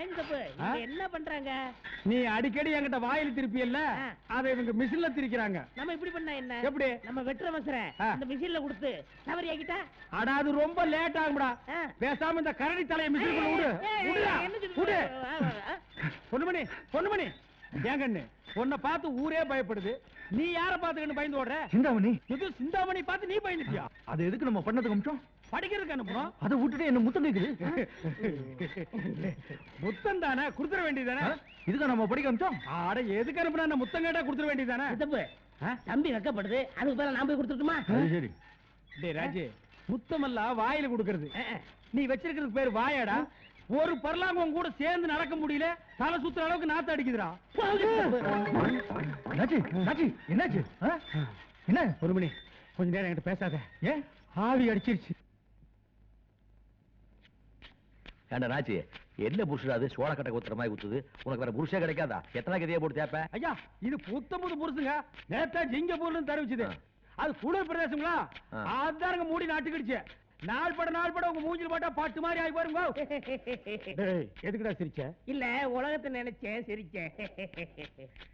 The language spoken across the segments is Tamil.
என்ன பண்றாங்க? நீ அடிக்கடி என்கிட்ட வாயில திருப்பியல்ல. அதை இவங்க மிஷின்ல திரிக்கிறாங்க. நம்ம இப்படி பண்ணா என்ன? எப்படி? நம்ம வெட்டுற மசர ஆ. இந்த மிஷின்ல கொடுத்து தவறி ஆக்கிட்டா? அடா அது ரொம்ப லேட் ஆகும்டா. பேசாம இந்த கரடி தலையை மிஷினுக்குள்ள விடு? விடு. பொண்ணுமணி பொண்ணுமணி. ஏன் கண்ணு? உன்னை பார்த்து ஊரே பயப்படுது. நீ யார பார்த்து கண்ணு பயந்து ஓடுற? சிந்தாமணி. இது சிந்தாமணி பார்த்து நீ பயந்துட்டியா? அது எதுக்கு நம்ம பண்ணதுக்கு அமிச்சோம்? படிக்கிறதுக்கு அனுப்புறோம். அதை விட்டுட்டு என்ன முத்தம் கேக்குது? முத்தம் தானே குடுத்துற வேண்டியதானே? இதுக்கா நம்ம படிக்க அமிச்சோம் ஆட எதுக்கு அனுப்புனா முத்தம் கேட்டா குடுத்துற வேண்டியதானே சித்தப்பு தம்பி வெக்கப்படுது. அதுக்கு பேர நான் போய் கொடுத்துட்டுமா அது சரி. டேய் ராஜு முத்தமெல்லாம் வாயில கொடுக்கறது. நீ வச்சிருக்கிறதுக்கு பேர் வாயாடா. ஒரு பர்லாங்கம் கூட சேர்ந்து நடக்க முடியல. தலை சுத்துற அளவுக்கு நாத்து அடிக்குதுடா. என்னாச்சு? என்னாச்சு? என்ன? ஒரு மணி. கொஞ்ச நேரம் என்கிட்ட பேசாத. ஏன்? ஆவி அடிச்சிருச்சு. ஏண்டா நாச்சி என்ன புருஷன் அது? சோளக்கட்டை குத்துற மாதிரி குத்துது. உனக்கு வேற புருஷே கிடைக்காதா? எத்தனை கதையை போட்டு தேப்ப? ஐயா இது புத்த புது புருஷங்க. நேத்தா ஜிங்கப்பூர்ல தெரிவிச்சது. அது குளிர் பிரதேசங்களா? ஆ. அதானுங்க மூடி நாட்டுக்கிடுச்சு. நாள் பட நாள் பட உங்க மூஞ்சில் போட்டா பாட்டு மாதிரி ஆகி பாருங்க. டேய் எதுக்குடா சிரிச்ச? இல்ல உலகத்தை நினைச்சேன் சிரிச்சேன்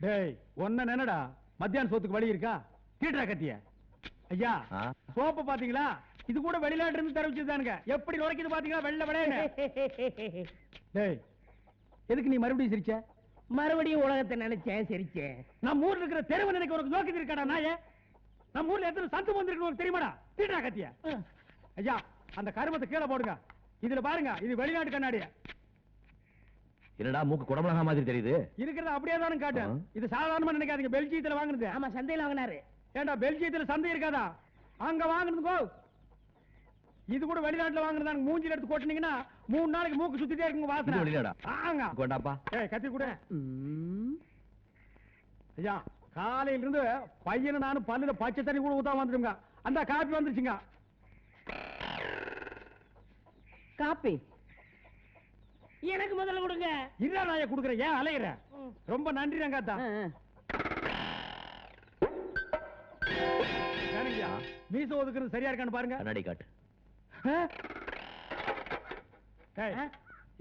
டேய் ஒன்ன நினைடா. மத்தியான சோத்துக்கு வழி இருக்கா? தீட்டுறா கத்திய? ஐயா? சோப்ப பாத்தீங்களா இது கூட வெளிநாட்டு இருந்து தெரிவிச்சதுதானுங்க எப்படி நுழைக்குது பாத்தீங்களா? வெள்ள விளையாடு டேய் எதுக்கு நீ மறுபடியும் சிரிச்ச? மறுபடியும் உலகத்தை நினைச்சேன் சிரிச்சேன். நம்ம ஊர்ல இருக்கிற தெருவு நினைக்க உனக்கு நோக்கி இருக்காடா நாயே? நம்ம ஊர்ல எத்தனை சந்து வந்திருக்கு உனக்கு தெரியுமாடா? தீட்டுறா கத்திய. ஐயா அந்த கருமத்தை கீழே போடுங்க. இதுல பாருங்க இது வெளிநாட்டு கண்ணாடி. என்னடா மூக்கு குடமிளகா மாதிரி தெரியுது? இருக்கிறது அப்படியே தானே காட்டு. இது சாதாரணமா நினைக்காதீங்க பெல்ஜியத்துல வாங்குனது. ஆமா சந்தையில வாங்கினாரு. ஏண்டா பெல்ஜியத்துல சந்தை இருக்காதா? அங்க வாங்குனது போ இது கூட வெளிநாட்டுல வாங்குனதா மூஞ்சில எடுத்து கொட்டினீங்கன்னா மூணு நாளைக்கு மூக்கு சுத்திட்டே இருக்குங்க இது வாசனை வெளிநாடா? ஆங்க. கொண்டாப்பா. ஏய் கத்தி கூட. ஐயா காலையில இருந்து பையனை நானும் பல்லுல பச்சை தண்ணி கூட ஊத்தாம வந்துருங்க அந்த காப்பி வந்துருச்சுங்க. காப்பி? எனக்கு முதல்ல கொடுங்க. இல்ல நான் குடுக்குறேன்? ஏன் அலையிற? ரொம்ப நன்றி ரங்காத்தா மீச ஒதுக்குறது சரியா இருக்கான்னு பாருங்க. கண்ணாடி காட்டு?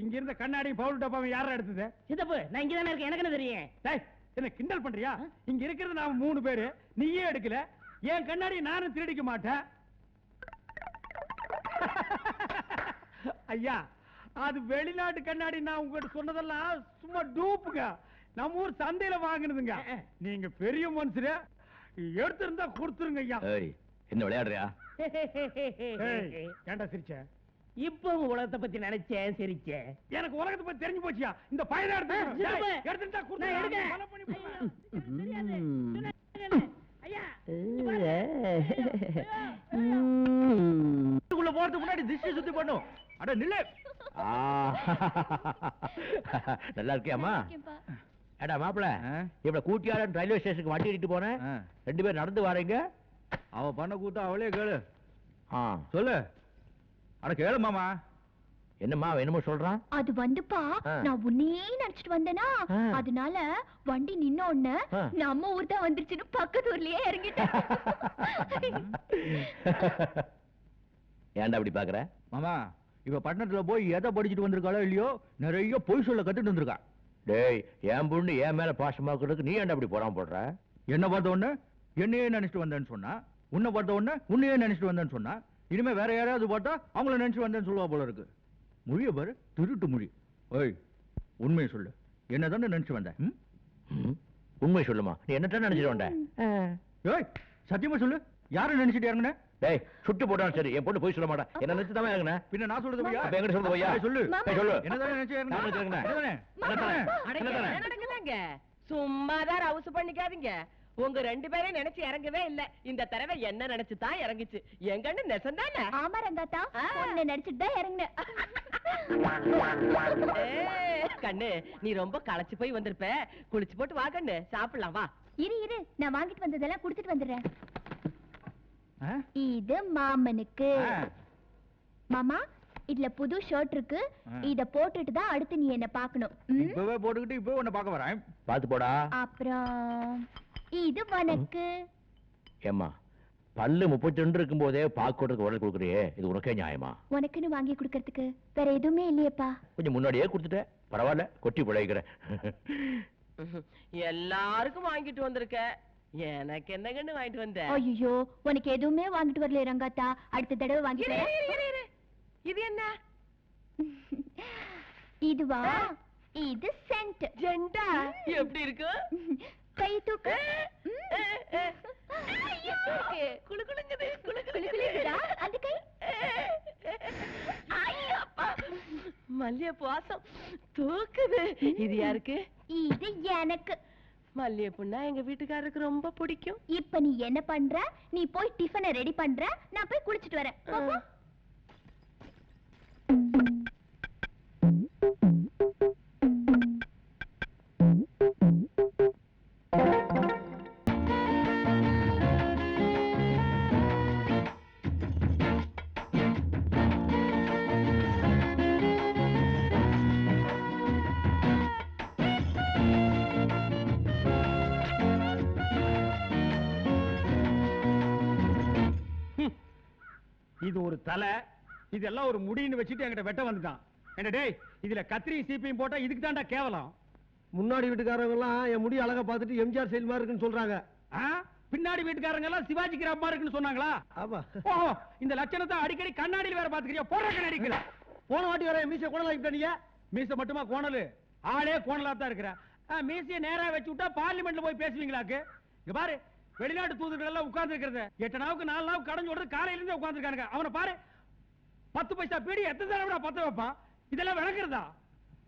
இங்க இருந்த கண்ணாடி பவுல் டப்பாவை யாரா எடுத்தது? சித்தப்பு நான் இங்க தானே இருக்கேன். எனக்கு என்ன தெரியும்? டேய் என்ன கிண்டல் பண்றியா? இங்க இருக்கிறது நாம மூணு பேரு. நீயே எடுக்கல. என் கண்ணாடி நானும் திருடிக்க மாட்டேன். ஐயா அது வெளிநாட்டு கண்ணாடி நான் உங்ககிட்ட சொன்னதெல்லாம் சும்மா டூப்புங்க. நம்ம ஊர் சந்தையில வாங்குனதுங்க. நீங்க பெரிய மனுஷரு. எடுத்திருந்தா கொடுத்துருங்க ஐயா. ஏய் என்ன விளையாடுறியா? ஏன்டா சிரிச்ச? இப்போ உலகத்தை பத்தி நினைச்சேன் சிரிச்சேன். எனக்கு உலகத்தை பத்தி தெரிஞ்சு போச்சியா? இந்த பையனை எடுத்து ஆ, சித்தப்பு. எடுத்துட்டா நான் கொடுத்துருங்க எடுக்கிறேன். கொலை பண்ணி போடுறேன். எனக்கு தெரியாது. சொன்னேன். ஐயா வீட்டுக்குள்ள போறதுக்கு முன்னாடி திஷ்டி சுத்தி பண்ணும் அட நில்லு. நல்லா இருக்கியாமா ஏடா மாப்பிள ஆ? இப்ப கூட்டியாளன் ரயில்வே ஸ்டேஷனுக்கு வண்டி இட்டு போனேன். ரெண்டு பேரும் நடந்து வரீங்க. அவ பண்ண கூட்டம் அவளே கேளு. ஆ. சொல்லு. அட கேளு மாமா. என்னம்மா என்னமோ சொல்றான் அது வந்துப்பா. ஆ. நான் உன்னையே நினைச்சிட்டு வந்தேனா? ஆ. அதனால வண்டி நின்ன உடனே ஆ. நம்ம ஊர் தான் வந்துருச்சுன்னு பக்கத்து ஊர்லயே இறங்கிட்டேன். ஏன்டா அப்படி பாக்குற? மாமா இவ பட்டணத்துல போய் எதை படிச்சுட்டு வந்திருக்காளோ இல்லையோ நிறைய பொய் சொல்ல கத்துட்டு வந்திருக்கா. டேய் என் பொண்ணு என் மேல பாசமா இருக்கிறதுக்கு நீ ஏன்டா அப்படி போறான் போடுற? என்ன பார்த்த உடனே? என்னையே நினைச்சிட்டு வந்தேன்னு சொன்னா உன்னை பார்த்த உடனே உன்னையே நினைச்சிட்டு வந்தேன்னு சொன்னா இனிமே வேற யாராவது பார்த்தா அவங்கள நினைச்சு வந்தேன்னு சொல்லுவா போல இருக்கு. மொழிய பாரு திருட்டு மொழி. ஓய் உண்மையை சொல்லு. என்னதானே நினைச்சு வந்தேன்? உண்மை சொல்லுமா? நீ என்னத்தான் நினைச்சிட்டு வந்த? ஏய் சத்தியமா சொல்லு. யாரை நினைச்சிட்டு இறங்குன? டேய் சுட்டு போட்டாலும் சரி. என் பொண்ணு போய் சொல்ல மாட்டா. என்ன நினைச்சு தான் இறங்குன? பின்ன நான் சொல்றது பொய்யா? அப்ப என்கிட்ட சொல்றது? ஏய், சொல்லு. சொல்லு. என்னதானே நினைச்சு இறங்குன? என்ன சும்மாதான் ரவுசு பண்ணிக்காதீங்க. உங்க ரெண்டு பேரையும் நினைச்சு இறங்கவே இல்ல. இந்த தடவை என்ன நினைச்சு தான் இறங்குச்சு. எங்கன்னு நெசந்தானே ஆமா ரங்காத்தா. உன்னை நினைச்சிட்டு தான் இறங்கினேன். கண்ணு நீ ரொம்ப களைச்சு போய் வந்திருப்ப. குளிச்சு போட்டு வா கண்ணு. சாப்பிடலாம் வா. இரு இரு. நான் வாங்கிட்டு வந்ததெல்லாம் கொடுத்துட்டு வந்துடுறேன்? இது மாமனுக்கு. மாமா இதுல புது ஷர்ட் இருக்கு. இத போட்டுட்டு தான் அடுத்து நீ என்ன பார்க்கணும். ம்? இப்பவே போட்டுக்கிட்டு இப்பவே உன்னை பார்க்க வரேன். பாத்து போடா. அப்புறம் இது உனக்கு ஏம்மா பல்லு முப்பத்தி ரெண்டு இருக்கும் போதே பாக்கோட்டுக்கு உடல் கொடுக்குறியே இது உனக்கே நியாயமா? உனக்குன்னு வாங்கி கொடுக்கறதுக்கு வேற எதுவுமே இல்லையேப்பா. கொஞ்சம் முன்னாடியே கொடுத்துட்டேன் பரவாயில்ல கொட்டி பிழைக்கிறேன் எல்லாருக்கும் வாங்கிட்டு வந்திருக்க. எனக்கு என்ன கண்ணு வாங்கிட்டு வந்த? ஐயோ உனக்கு எதுவுமே வாங்கிட்டு வரல ரங்காத்தா. அடுத்த தடவை வாங்கிட்டு. இது என்ன? இதுவா? இது சென்ட். ஜெண்டா? எப்படி இருக்கு? கை தூக்கு. குளுகுளுங்குதா? அந்த கை? வாசம் தூக்குது. இது யாருக்கு? இது எனக்கு. மல்லிகைப்பூன்னா எங்க வீட்டுக்காரருக்கு ரொம்ப பிடிக்கும். இப்ப நீ என்ன பண்ற? நீ போய் டிஃபனை ரெடி பண்ற? நான் போய் குளிச்சிட்டு வரேன். இது ஒரு தலை இதெல்லாம் ஒரு முடின்னு வச்சுட்டு என்கிட்ட வெட்ட வந்துட்டான். என்ன டேய் இதுல கத்திரி சீப்பையும் போட்டா இதுக்கு தான்டா கேவலம். முன்னாடி வீட்டுக்காரங்க எல்லாம் என் முடி அழகா பார்த்துட்டு எம்ஜிஆர் ஸ்டைல் மாதிரி இருக்குன்னு சொல்றாங்க? பின்னாடி வீட்டுக்காரங்க எல்லாம் சிவாஜி கிராமமா இருக்குன்னு சொன்னாங்களா? ஆமா. ஓஹோ இந்த லட்சணத்தை அடிக்கடி கண்ணாடியில் வேற பாத்துக்கிறியா போடுற கண்ணாடிக்கல போன வாட்டி வர மீசை ஆகிட்ட நீங்க மீச மட்டுமா கோணலு? ஆளே கோணலா தான் இருக்கிற. மீசைய நேரா வச்சு விட்டா பார்லிமெண்ட்ல போய் பேசுவீங்களாக்கு? இங்க பாரு வெளிநாட்டு தூதர்கள் எல்லாம் உட்கார்ந்து இருக்கிறது எட்டு நாவுக்கு நாலு நாவுக்கு கடன் சொல்றது காலையில இருந்தே உட்கார்ந்து அவனை பாரு. பத்து பைசா பீடி எத்தனை தடவை பத்த வைப்பான்? இதெல்லாம் விளக்குறதா?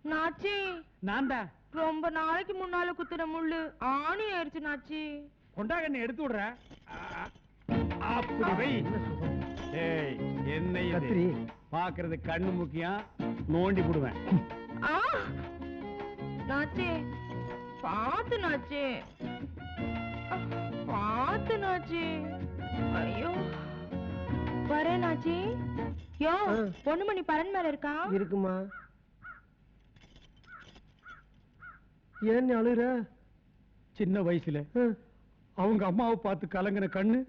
நாச்சி. நான் தான். ரொம்ப நாளைக்கு முன்னால குத்துற முள்ளு ஆணி ஆயிடுச்சு நாச்சி. கொண்டா கண்ணை எடுத்து விடுறேன் ஆ, அப்படி வை. ஏய் என்ன இது. பாக்குறது கண்ணு முக்கியம் நோண்டி போடுவேன். ஆ நாச்சி. பாத்து நாச்சி. பாத்து நாச்சி ஐயோ. வரேன் நாச்சி யோ ஆ. பொண்ணுமணி பரன் மேல இருக்கா? இருக்குமா? ஏன் நீ அழுகுற? சின்ன வயசுல அவங்க அம்மாவை பார்த்து கலங்கின கண்ணு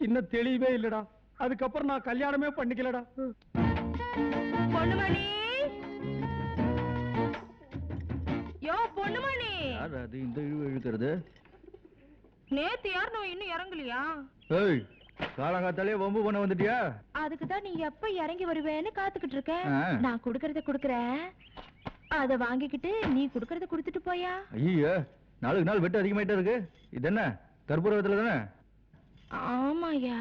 இன்னும் தெளிவே இல்லடா. அதுக்கப்புறம் நான் கல்யாணமே பண்ணிக்கலடா. பொண்ணுமணி. யோ பொண்ணுமணி. யார் அது? இந்த இழுவு இழுக்கிறது? நேத்து யார் நான் இன்னும் இறங்கலையா? ஏய் காலங்காத்தாலே வம்பு பண்ண வந்துட்டியா? அதுக்கு தான் நீ எப்ப இறங்கி வருவேன்னு காத்துக்கிட்டு இருக்கேன் ஆ. நான் குடுக்கறத குடுக்கறேன். அத வாங்கிக்கிட்டு நீ குடுக்கறத குடுத்துட்டு போயா. ஐயோ நாளுக்கு நாள் வெட்டு அதிகமாயிட்டே இருக்கு. இது என்ன கற்பூரவத்துல தானே? ஆமாயா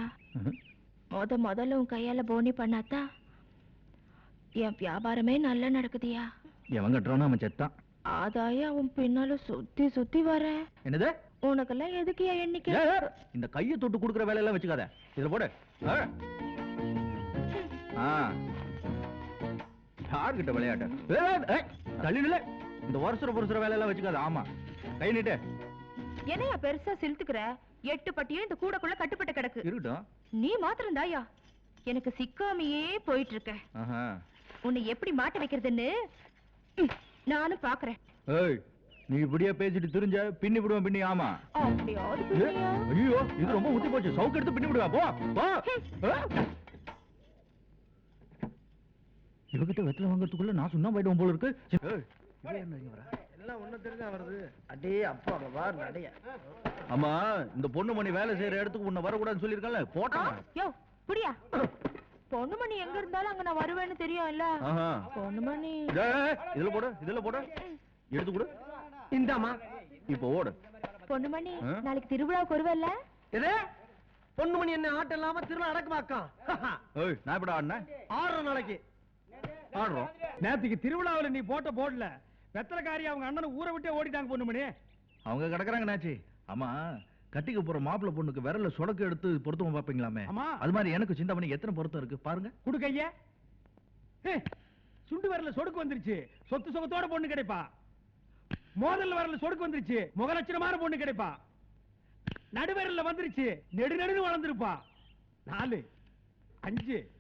முத முதல்ல உன் கையால போனி பண்ணாத்தா என் வியாபாரமே நல்லா நடக்குதியா எவன் கட்டுறானோ அவன் செத்தான். ஆதாயம் அவன் பின்னால சுத்தி சுத்தி வர என்னது? உனக்கெல்லாம் எதுக்குயா எண்ணிக்கை? இந்த கையை தொட்டு கொடுக்குற வேலையெல்லாம் வச்சுக்காத. இதுல போடு. யார்கிட்ட விளையாட்டு? ஏய், ஏய், ஏய், தள்ளி நில்லு. இந்த வருஷர பொருசுற வேலையெல்லாம் வச்சுக்காத. ஆமா. கை நீட்டு. என்னையா பெருசா செலுத்துக்கிற எட்டு பட்டியும் இந்த கூடக்குள்ள கட்டுப்பட்டு கிடக்கு. இருக்கட்டும். நீ மாத்திரம் தாயா எனக்கு சிக்காமையே போயிட்டு இருக்க உன்னை எப்படி மாட்ட வைக்கிறதுன்னு நானும் பாக்குறேன். நீ இப்படியே பேசிட்டு திரிஞ்ச பின்னி விடுவேன் பின்னி ஆமா? ஐயோ இது ரொம்ப ஊத்தி போச்சு. சவுக்கு எடுத்து பின்னி விடுவா போ போ. இவகிட்ட வெத்தலை வாங்குறதுக்குள்ள நான் சுண்ணா போயிடுவோம் போல இருக்கு? எல்லாம் ஒண்ணு தெரிஞ்சா வருது அடே அப்பா பாபா நடைய. ஆமா இந்த பொண்ணு மணி வேலை செய்யற இடத்துக்கு உன்னை வரக்கூடாதுன்னு சொல்லியிருக்கல ஆ, போட்டான் யோ புடியா. பொண்ணுமணி எங்க இருந்தாலும் அங்க நான் வருவேன்னு தெரியும்ல. ஏய், இதுல போடு இதுல போடு. எடுத்து கொடு. இந்தாமா இப்போ ஓடு. பொண்ணுமணி? நாளைக்கு திருவிழாவுக்கு வருவல்ல? எது? பொண்ணு மணி என்ன ஆட்டம் இல்லாம திரும்ப அடக்கமாக்கான் ஏய் நான் எப்படா ஆடினேன் ஆறு நாளைக்கு. ஆடுறோம். நேத்துக்கு திருவிழாவுல நீ போட்ட போடல. வெத்தலைக்காரி அவங்க அண்ணனை ஊரை விட்டே ஓடிட்டாங்க பொண்ணு மணி அவங்க கிடக்குறாங்க நாச்சி. ஆமா கட்டிக்க போற மாப்பிள்ளை பொண்ணுக்கு விரல்ல சொடக்கு எடுத்து பொருத்தம் பார்ப்பீங்களாமே ஆமா. அது மாதிரி எனக்கு சிந்தாமணி எத்தனை பொருத்தம் இருக்கு? பாருங்க. குடு கைய ஏய், சுண்டு வரல சொடுக்கு வந்துருச்சு. சொத்து சுகத்தோட பொண்ணு கிடைப்பா. மோதல்ல வரல சொடுக்கு வந்துருச்சு. முகலட்சணமான பொண்ணு கிடைப்பா. நடுவரல்ல வந்துருச்சு. நெடு நெடுன்னு வளர்ந்துருப்பா. நாலு அஞ்சு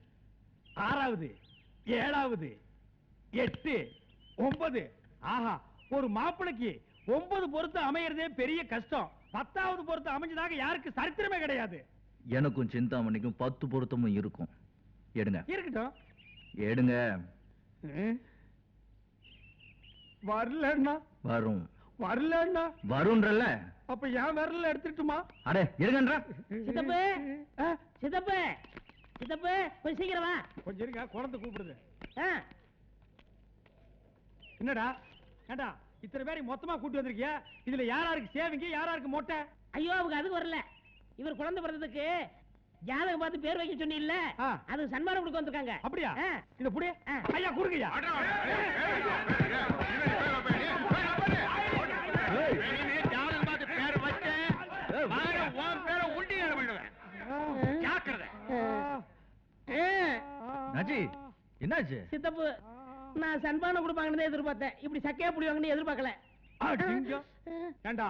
ஆறாவது ஏழாவது எட்டு ஒன்பது. ஆஹா ஒரு மாப்பிளைக்கு ஒன்பது பொருத்தம் அமையறதே பெரிய கஷ்டம். பத்தாவது பொருத்தம் அமைஞ்சதாக யாருக்கு சரித்திரமே கிடையாது. எனக்கும் சிந்தாமணிக்கும் பத்து பொருத்தமும் இருக்கும். எடுங்க. இருக்கட்டும். எடுங்க. வரலன்னா வரும். வரலன்னா வரும்ன்றல்ல. அப்ப என் விரல்ல எடுத்துட்டுமா? அடே இருங்கன்ற. சித்தப்பு. சித்தப்பு. சித்தப்பு கொஞ்சம் சீக்கிரம் வா. கொஞ்சம் இருங்க குழந்தை கூப்பிடுது. என்னடா? ஏண்டா இத்தனை பேரை மொத்தமா கூட்டி வந்திருக்கியா? இதுல யாராருக்கு சேவிங்க யாராருக்கு மொட்டை? ஐயோ அவங்க அதுக்கு வரல. இவர் குழந்தை பிறந்ததுக்கு ஜாதகம் பார்த்து பேர் வைக்க சொன்னீல்ல ஆ. அது சன்மானம் கொடுக்க வந்திருக்காங்க. அப்படியா. இத புடி. ஐயா குறுங்கய்யா நாச்சி என்னாச்சு? சித்தப்பு நான் சன்மானம் கொடுப்பாங்கன்னு எதிர்பார்த்தேன். இப்படி சக்கையா புடிவாங்கன்னு எதிர்பார்க்கல. ஏண்டா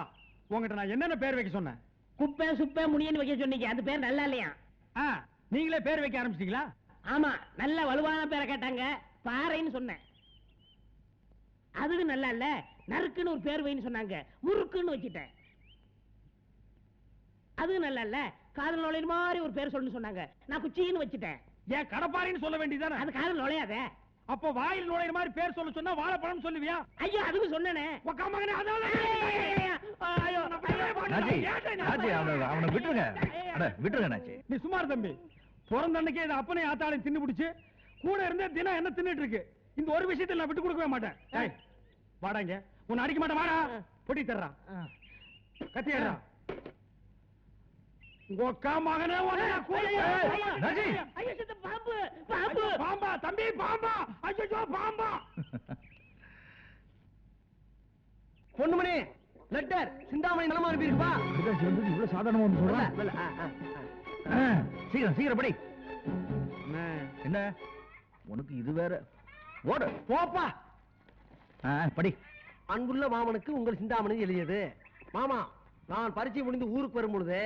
உங்ககிட்ட நான் என்னென்ன பேர் வைக்க சொன்னேன்? குப்பை சுப்பை முனியன்னு வைக்க சொன்னீங்க. அது பேர் நல்லா இல்லையா? நீங்களே பேர் வைக்க ஆரம்பிச்சிட்டீங்களா? ஆமா நல்ல வலுவான பேரை கேட்டாங்க. பாறைன்னு சொன்னேன். அதுக்கு நல்லா இல்ல. நறுக்குன்னு ஒரு பேர் வைன்னு சொன்னாங்க. முறுக்குன்னு வச்சிட்டேன். அது நல்லா இல்ல காதல் நுழையிற மாதிரி ஒரு பேர் சொல்லணும்னு சொன்னாங்க. நான் குச்சின்னு வச்சிட்டேன். ஏன் கடப்பாரின்னு சொல்ல வேண்டியதானே அது காதல் நுழையாதே. அப்ப வாயில் நுழையிற மாதிரி பேர் சொல்ல சொன்னா வாழைப்பழம் சொல்லுவியா? ஐயோ அதுக்கு சொன்னனே. அவனை விட்டுருங்க. அட விட்டுருங்க நாச்சி நீ சுமார் தம்பி. பிறந்த அன்னைக்கே இது அப்பனை ஆத்தாளையும் தின்னு பிடிச்சு கூட இருந்தே தினம் என்ன தின்னுட்டு இருக்கு. இந்த ஒரு விஷயத்துல நான் விட்டு கொடுக்கவே மாட்டேன். ஏய், வாடா இங்க. உன்னை அடிக்க மாட்டேன். வாடா. பொட்டி தர்றான் கத்தி ஏறா உக்கா மகனே பாம்பு பாம்பு. பாம்பா தம்பி பாம்பா. ஐயோ பாம்பா. பொண்ணுமணி லெட்டர். சிந்தாமணி நலமா அனுப்பியிருப்பா இவ்வளவு சாதாரணமா வந்து சொல்றான் சீக்கிரம் சீக்கிரம் படி. என்ன? உனக்கு இது வேற. ஓடு. போப்பா. படி. அன்புள்ள மாமனுக்கு உங்கள் சிந்தாமணி எழுதியது. மாமா நான் பரீட்சை முடிந்து ஊருக்கு வரும் பொழுது.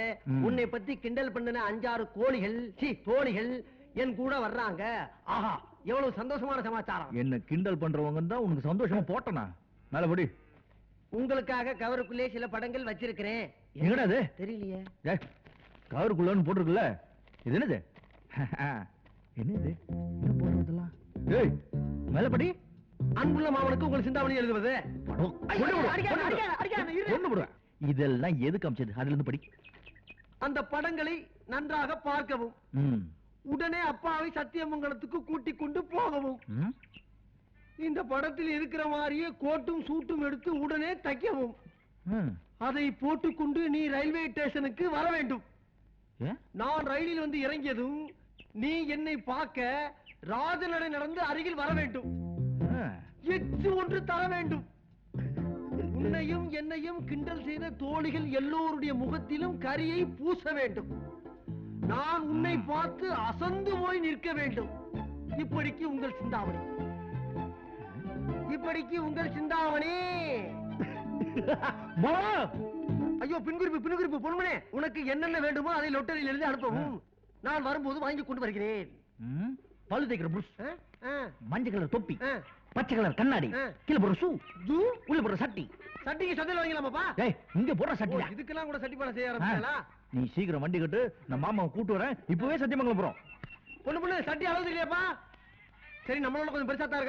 உன்னை பத்தி கிண்டல் பண்ணின அஞ்சாறு கோழிகள் சி தோழிகள் என் கூட வர்றாங்க. ஆஹா எவ்வளவு சந்தோஷமான சமாச்சாரம். என்ன கிண்டல் பண்றவங்க தான் உனக்கு சந்தோஷமா போட்டனா? மேல படி. உங்களுக்காக கவருக்குள்ளே சில படங்கள் வச்சிருக்கிறேன். எங்கடா அது தெரியலையே. கவருக்குள்ளன்னு போட்டிருக்குல்ல? இது என்னது? என்னது? என்ன போடுறதெல்லாம்? ஏய் மேல படி. அன்புள்ள மாமனுக்கு உங்கள் சிந்தாமணி எழுதுவது. படோ, ஐயோ, இதெல்லாம் எதுக்கு அமைச்சது அதுல இருந்து படி அந்த படங்களை நன்றாக பார்க்கவும். உடனே அப்பாவை சத்தியமங்கலத்துக்கு கூட்டிக் கொண்டு போகவும்? இந்த படத்தில் இருக்கிற மாதிரியே கோட்டும் சூட்டும் எடுத்து உடனே தைக்கவும். அதை போட்டுக்கொண்டு நீ ரயில்வே ஸ்டேஷனுக்கு வர வேண்டும்? நான் ரயிலில் வந்து இறங்கியதும் நீ என்னை பார்க்க ராஜநடை நடந்து அருகில் வர வேண்டும். எச்சு ஒன்று தர வேண்டும் உன்னையும் என்னையும் கிண்டல் செய்த தோழிகள் எல்லோருடைய முகத்திலும் கரியை பூச வேண்டும். நான் உன்னை பார்த்து அசந்து போய் நிற்க வேண்டும். இப்படிக்கு உங்கள் சிந்தாமணி. இப்படிக்கு உங்கள் சிந்தாமணி. ஐயோ பின்குறிப்பு பின்குறிப்பு பொன்மனே உனக்கு என்னென்ன வேண்டுமோ அதை லொட்டரியில் எழுதி அனுப்பவும் நான் வரும்போது வாங்கி கொண்டு வருகிறேன். ம். பல்லு தேய்க்கிற புருஷ். மஞ்சள் கலர் தொப்பி. பச்சை கலர் கண்ணாடி. கீழே போடுற ஷூ. உள்ள போடுற சட்டி. சட்டிக்கு சந்தையில் வாங்கலாமாப்பா டேய் இங்க போடுற ஓ, சட்டியா இதுக்கெல்லாம் கூட சட்டி பண்ண செய்ய ஆரம்பிச்சாளா நீ சீக்கிரம் வண்டி கட்டு நான் மாமாவை கூட்டு வரேன். இப்பவே சத்தியமங்கலம் போறோம். பொண்ணு பொண்ணு சட்டி அளவு இல்லையாப்பா சரி நம்மளோட கொஞ்சம் பெருசா தான் இருக்கா.